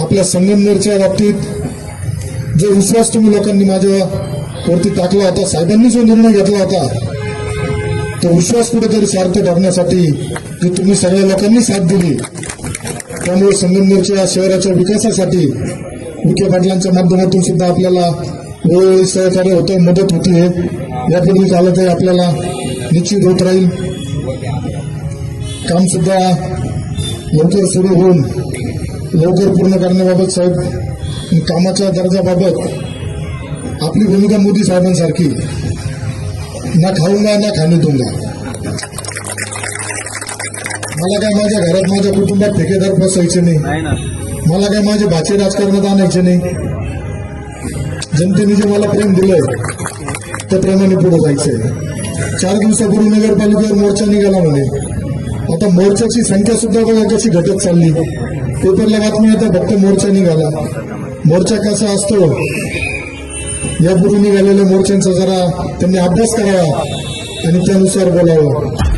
आपल्या संगमनेरच्या बाबतीत जो विश्वास तुम्ही लोकांनी माझ्या वरती टाकला होता साहेबांनी जो निर्णय घेतला होता तो विश्वास कुठेतरी सार्थ ठरण्यासाठी जी तुम्ही सगळ्या लोकांनी साथ दिली. त्यामुळे संगमनेरच्या शहराच्या विकासासाठी विखे पाटलांच्या माध्यमातून सुद्धा आपल्याला वेळोवेळी सहकार्य होतं मदत होतीये यापूर्वी कालतही आपल्याला निश्चित होत राहील. काम सुद्धा लवकर सुरू होऊन लवकर पूर्ण करण्याबाबत साहेब कामाच्या दर्जाबाबत आपली भूमिका मोदी साहेबांसारखी. ना खाऊंगा ना खाणे दूंगा मला काय माझ्या घरात माझ्या कुटुंबात ठेकेदार बसायचे नाही. नाही ना. मला काय माझे भाचे राजकारणात आणायचे नाही. जनतेने जे मला प्रेम दिलंय त्या प्रेमाने पुढे जायचंय. चार दिवसापूर्वी नगरपालिकेवर मोर्चा निघाला म्हणे. आता मोर्चाची संख्या सुद्धा बघा कशी घटत चालली. पेपरला बातमी आता फक्त मोर्चा निघाला. मोर्चा कसा असतो? यापूर्वी निघालेल्या मोर्चांचा जरा त्यांनी अभ्यास करावा आणि त्यानुसार बोलावं.